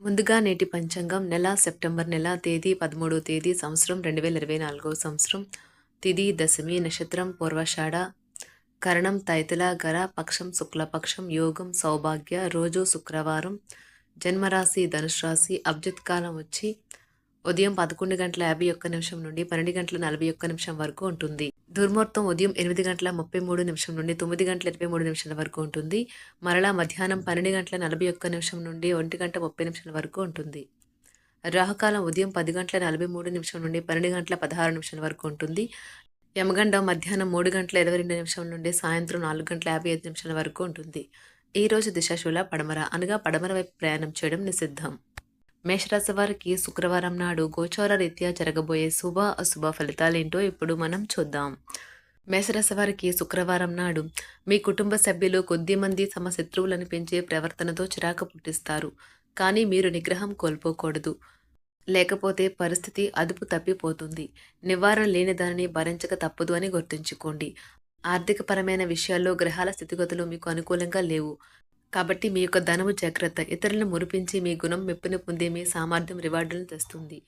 ముందుగా నేటి పంచాంగం నెల సెప్టెంబర్ నెల తేదీ పదమూడో తేదీ సంవత్సరం రెండు వేల ఇరవై నాలుగో సంవత్సరం. తిది దశమి నక్షత్రం పూర్వషాఢ. కరణం తైతుల గర పక్షం శుక్లపక్షం యోగం సౌభాగ్య రోజు శుక్రవారం. జన్మరాశి ధనుసు రాశి అబ్జిత్ కాలం వచ్చి ఉదయం పదకొండు గంటల యాభై ఒక్క నిమిషం నుండి పన్నెండు గంటల నలభై ఒక్క నిమిషం వరకు ఉంటుంది. దుర్ముహూర్తం ఉదయం ఎనిమిది గంటల ముప్పై మూడు నిమిషం నుండి తొమ్మిది గంటల ఇరవై మూడు నిమిషాల వరకు ఉంటుంది. మరలా మధ్యాహ్నం పన్నెండు గంటల నలభై ఒక్క నిమిషం నుండి ఒంటి గంట ముప్పై నిమిషాల వరకు ఉంటుంది. రాహుకాలం ఉదయం పది గంటల నలభై మూడు నిమిషం నుండి పన్నెండు గంటల పదహారు నిమిషాల వరకు ఉంటుంది. యమగండం మధ్యాహ్నం మూడు గంటల ఇరవై రెండు నిమిషం నుండి సాయంత్రం నాలుగు గంటల యాభై ఐదు నిమిషాల వరకు ఉంటుంది. ఈ రోజు దిశాశూల పడమర అనగా పడమర వైపు ప్రయాణం చేయడం నిషిద్ధం. మేషరాశి వారికి శుక్రవారం నాడు గోచార రీత్యా జరగబోయే శుభ అశుభ ఫలితాలేంటో ఇప్పుడు మనం చూద్దాం. మేషరాశి వారికి శుక్రవారం నాడు మీ కుటుంబ సభ్యులు కొద్దిమంది తమ శత్రువులను పెంచే ప్రవర్తనతో చిరాకు పుట్టిస్తారు. కానీ మీరు నిగ్రహం కోల్పోకూడదు. లేకపోతే పరిస్థితి అదుపు తప్పిపోతుంది. నివారణ లేని దానిని భరించక తప్పదు అని గుర్తుంచుకోండి. ఆర్థికపరమైన విషయాల్లో గ్రహాల స్థితిగతులు మీకు అనుకూలంగా లేవు. కాబట్టి మీ యొక్క ధనము జాగ్రత్త. ఇతరులను మురిపించి మీ గుణం మెప్పుని పొందే మీ సామర్థ్యం రివార్డులను తెస్తుంది.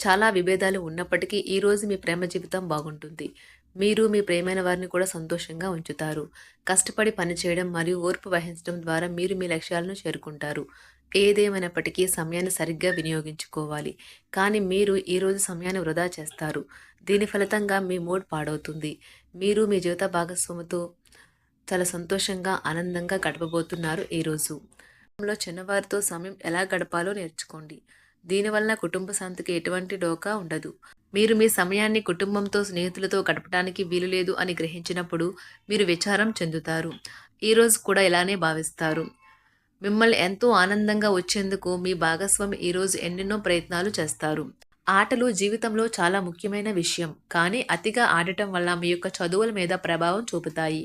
చాలా విభేదాలు ఉన్నప్పటికీ ఈరోజు మీ ప్రేమ జీవితం బాగుంటుంది. మీరు మీ ప్రేమైన వారిని కూడా సంతోషంగా ఉంచుతారు. కష్టపడి పనిచేయడం మరియు ఓర్పు వహించడం ద్వారా మీరు మీ లక్ష్యాలను చేరుకుంటారు. ఏదేమైనప్పటికీ సమయాన్ని సరిగ్గా వినియోగించుకోవాలి. కానీ మీరు ఈరోజు సమయాన్ని వృధా చేస్తారు. దీని ఫలితంగా మీ మూడ్ పాడవుతుంది. మీరు మీ జీవిత భాగస్వామితో చాలా సంతోషంగా ఆనందంగా గడపబోతున్నారు ఈరోజు కుటుంబంలో చిన్నవారితో సమయం ఎలా గడపాలో నేర్చుకోండి. దీనివల్ల కుటుంబ శాంతికి ఎటువంటి డోకా ఉండదు. మీరు మీ సమయాన్ని కుటుంబంతో స్నేహితులతో గడపడానికి వీలు లేదు అని గ్రహించినప్పుడు మీరు విచారం చెందుతారు. ఈరోజు కూడా ఇలానే భావిస్తారు. మిమ్మల్ని ఎంతో ఆనందంగా వచ్చేందుకు మీ భాగస్వామి ఈరోజు ఎన్నెన్నో ప్రయత్నాలు చేస్తారు. ఆటలు జీవితంలో చాలా ముఖ్యమైన విషయం. కానీ అతిగా ఆడటం వల్ల మీ యొక్క చదువుల మీద ప్రభావం చూపుతాయి.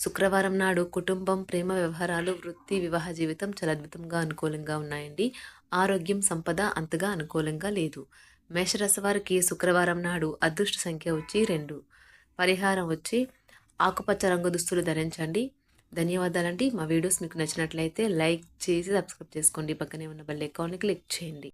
శుక్రవారం నాడు కుటుంబం ప్రేమ వ్యవహారాలు వృత్తి వివాహ జీవితం చాలా అద్భుతంగా అనుకూలంగా ఉన్నాయండి. ఆరోగ్యం సంపద అంతగా అనుకూలంగా లేదు. మేషరాశి వారికి శుక్రవారం నాడు అదృష్ట సంఖ్య వచ్చి రెండు. పరిహారం వచ్చి ఆకుపచ్చ రంగు దుస్తులు ధరించండి. ధన్యవాదాలండి. మా వీడియోస్ మీకు నచ్చినట్లయితే లైక్ చేసి సబ్స్క్రైబ్ చేసుకోండి. పక్కనే ఉన్న బెల్ అకౌంట్ని క్లిక్ చేయండి.